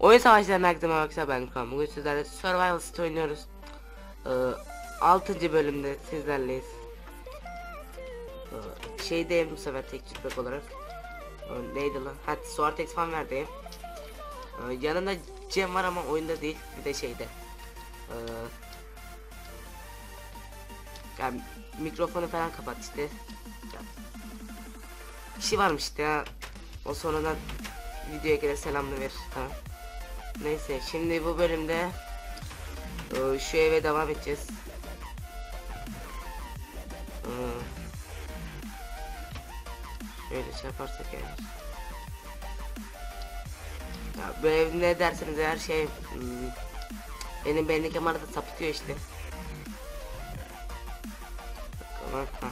Oyun savaşlarına herkese merhaba ben Kaan. Bugün sizlerle Survival City oynuyoruz. Ee, 6. bölümde sizlerleyiz. Ee, şeydeyim bu sefer tek feedback olarak. Ee, neydi lan? Ha Suartex falan verdeyim. Ee, yanında Cem var ama oyunda değil. Bir de şeyde. Ee, yani mikrofonu falan kapat işte. Ya, kişi varmış işte ya. O sonradan videoya gelir selamını verir. Tamam. Neyse şimdi bu bölümde e, şu eve devam edeceğiz. E, Şöyle şey yaparsak eğer. Ya bu ev ne derseniz her şey hmm, benim benlik kamerada sapıtıyor işte. Tamam ha.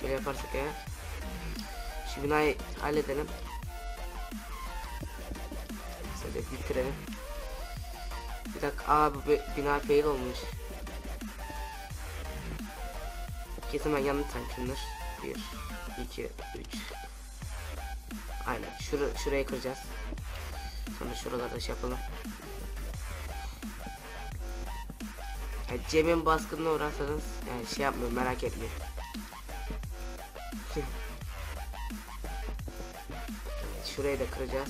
Şöyle yaparsak eğer. Şu binayı halledelim. Şöyle bitirelim. Bir dakika aa bu bi- bina fail olmuş. Kesin ben yanlış saymışımdır. 1, 2, 3. Aynen şura, şurayı kıracağız. Sonra şuralarda şey yapalım. Yani Cem'in baskınına uğrarsanız yani şey yapmıyorum merak etmeyin. Şurayı da kıracağız.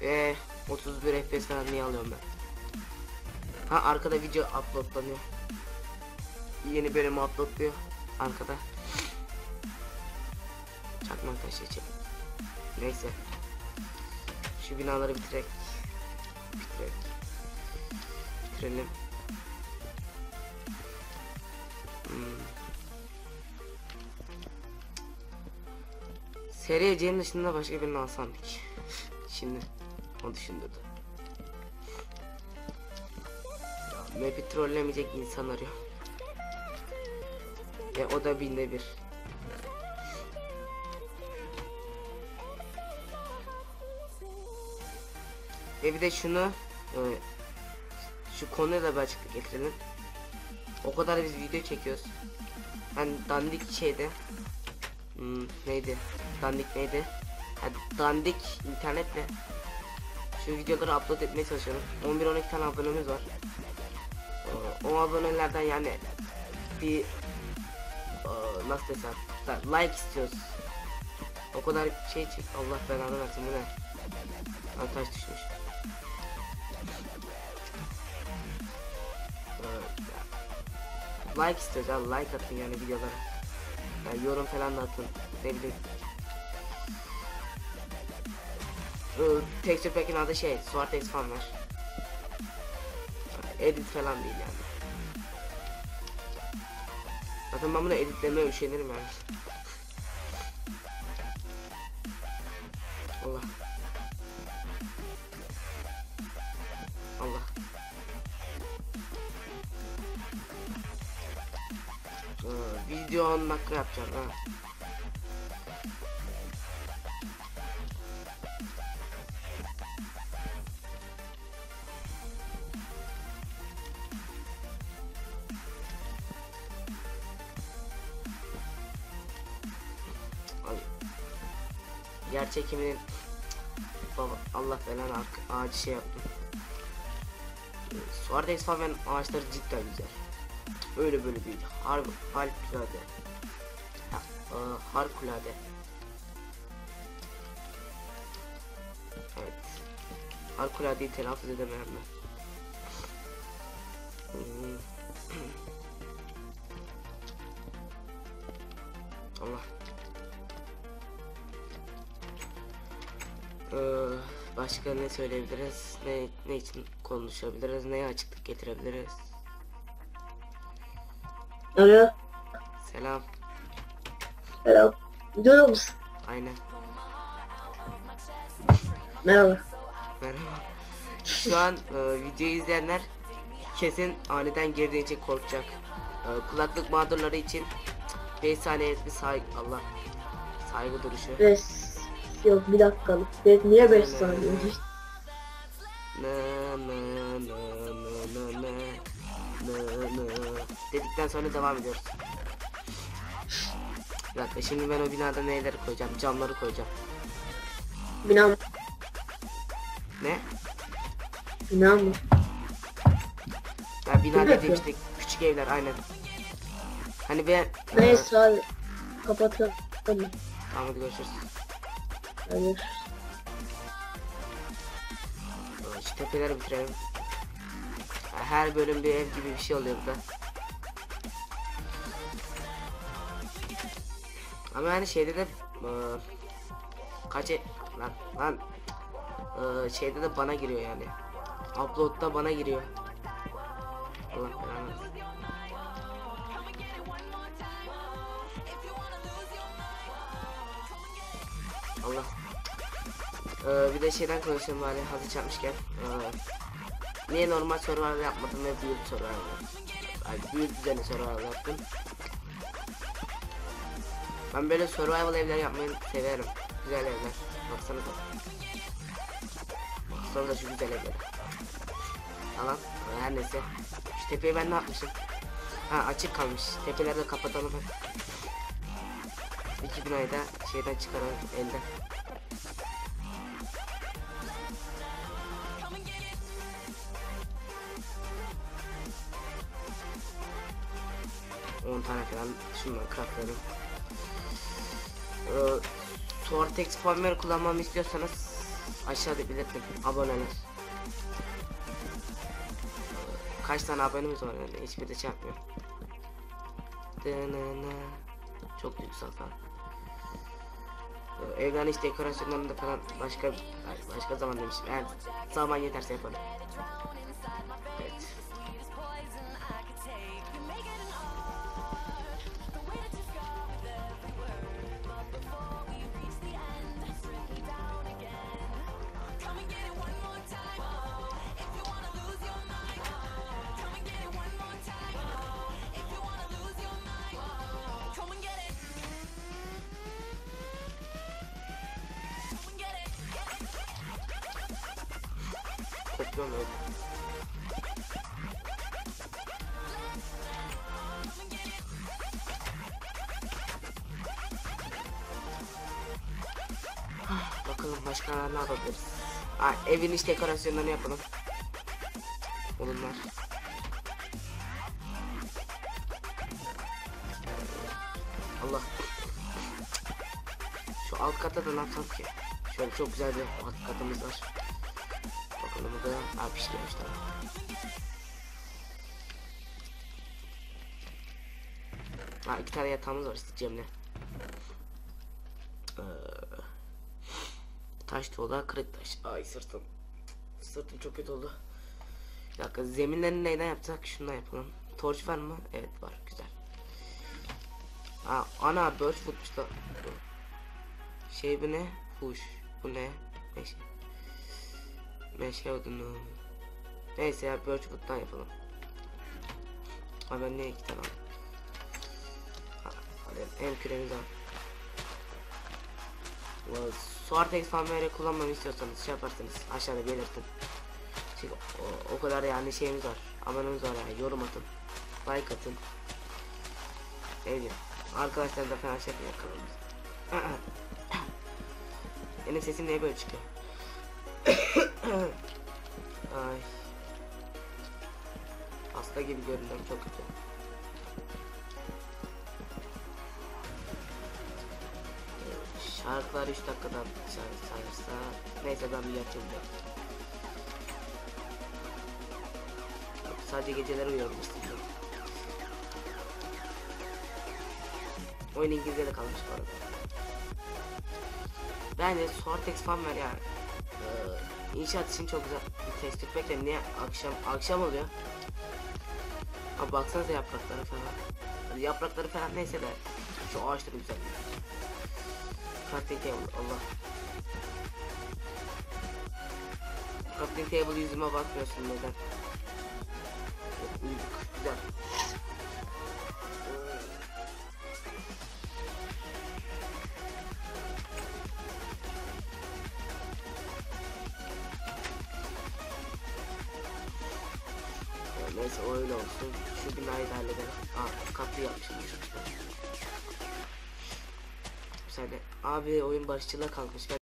Ve 31 FPS falan niye alıyorum ben? Ha arkada video uploadlanıyor. Yeni bölümü uploadluyor arkada. Çakma taşı için. Neyse. Şu binaları bitirek. Bitirek. Bitirelim. Hmm. Seriye C'nin dışında başka birini alsam. Şimdi o düşündürdü. Map'i trollemeyecek insan arıyor. Ve o da binde bir. Ve bir de şunu e, şu konuya da bir açıklık getirelim. O kadar biz video çekiyoruz. Yani dandik şeyde hmm, neydi? Dandik neydi? Ha, dandik internetle şu videoları upload etmeye çalışıyorum. 11-12 tane abonemiz var. Ee, O abonelerden yani bir ee, nasıl desem like istiyoruz. O kadar şey çek Allah belanı versin bu ne? Lan taş düşmüş. Like istiyoruz ya like atın yani videolara. Yani yorum falan da atın. Ne bileyim. Ee, texture pack'in adı şey Swartex falan var. Edit falan değil yani. Zaten ben bunu editlemeye üşenirim yani. Allah. Video 10 dakika yapacağım ha. Yer çekiminin baba Allah falan ağacı şey yaptım. Suardex falan ağaçları cidden güzel. Öyle böyle değil. Har harikulade. Ha, e, harikulade. Evet. Harikuladeyi telaffuz edemem ben. Hmm. Allah. Ee, başka ne söyleyebiliriz? Ne ne için konuşabiliriz? Neye açıklık getirebiliriz? Alo, Selam. selam. Duyuyor musun? Aynen. Merhaba. Merhaba. Şu an e, videoyu izleyenler kesin aniden girdiği için korkacak. E, kulaklık mağdurları için 5 saniye bir saygı Allah saygı duruşu. Res. Yok bir dakikalık. Niye 5 saniye? Na na na dedikten sonra devam ediyoruz. Bir dakika şimdi ben o binada neleri koyacağım? Camları koyacağım. Bina mı? Ne? Bina mı? Ya bina dediğim işte küçük evler aynen. Hani ben... Neyse hadi. Kapatıyorum. Tamam hadi görüşürüz. Ee, Şu tepeleri bitirelim. Her bölüm bir ev gibi bir şey oluyor burada. Ama yani şeyde de e, kaç e- lan lan e, şeyde de bana giriyor yani. Upload'da bana giriyor. Allah belanı. Allah. Ee, bir de şeyden konuşalım bari hazır çarpmışken. Ee, niye normal survival yapmadım ve build survival yaptım? Ay build düzeni survival yaptım. Ben böyle survival evler yapmayı severim. Güzel evler. Baksanıza. Baksanıza şu güzel evler. Ee, Her neyse. Şu tepeyi ben ne yapmışım? Ha açık kalmış. Tepeleri de kapatalım. hadi. İki binayı da şeyden çıkaralım elden. On tane falan şundan craftlayalım. Ee, Tortex Palmer kullanmamı istiyorsanız aşağıda belirtin aboneler. Ee, Kaç tane abonemiz var yani hiçbir de şey yapmıyor. Dınını. Çok duygusal falan. Ee, Evden iş dekorasyonlarında falan başka başka zaman demişim. Eğer zaman yeterse yaparım. Öyle. Ah, Bakalım başka ne yapabiliriz? Aa, evin iç dekorasyonlarını yapalım. Olunlar. Allah. Şu alt kata da ne yapsam ki? Şöyle çok güzel bir alt katımız var. Burada. Aa pişmemiş tamam. Ha iki tane yatağımız var Cem'le. Ee, taş tuğla kırık taş. Ay sırtım. Sırtım çok kötü oldu. Bir dakika zeminlerini neyden yapacak? Şundan yapalım. Torç var mı? Evet var. Güzel. Aa, ana birchwood'muş da. Şey bu ne? Huş. Bu ne? Meşe. Meşe odunu. Neyse ya birchwood'dan yapalım. Ha ben niye iki tane aldım? Hadi hem küremiz var. Well, Suartex böyle kullanmamı istiyorsanız şey yaparsınız aşağıda belirtin. Çünkü o, o kadar yani şeyimiz var. Abonemiz var yani yorum atın. Like atın. Ne diyeyim. Arkadaşlar da falan şey yapıyor kanalımız. Benim sesim niye böyle çıkıyor? Ay. Hasta gibi görünüyorum çok kötü. Şarkılar 3 dakikadan sayarsa neyse ben bir yatayım Sadece geceleri uyuyorum istedim. Oyun İngilizce'de kalmış bu arada. Bence Sortex falan var ya. Ee, inşaat için çok güzel bir test tükmek de niye akşam akşam oluyor. Ama baksanıza yaprakları falan. Hadi yaprakları falan neyse de şu ağaçları güzel. Crafting table Allah. Crafting table yüzüme bakmıyorsun neden? Uyuduk güzel. Neyse o öyle olsun. Şu binayı da halledelim. Aa kapı yapmışım. Bir saniye. Abi oyun barışçıla kalmış. Ben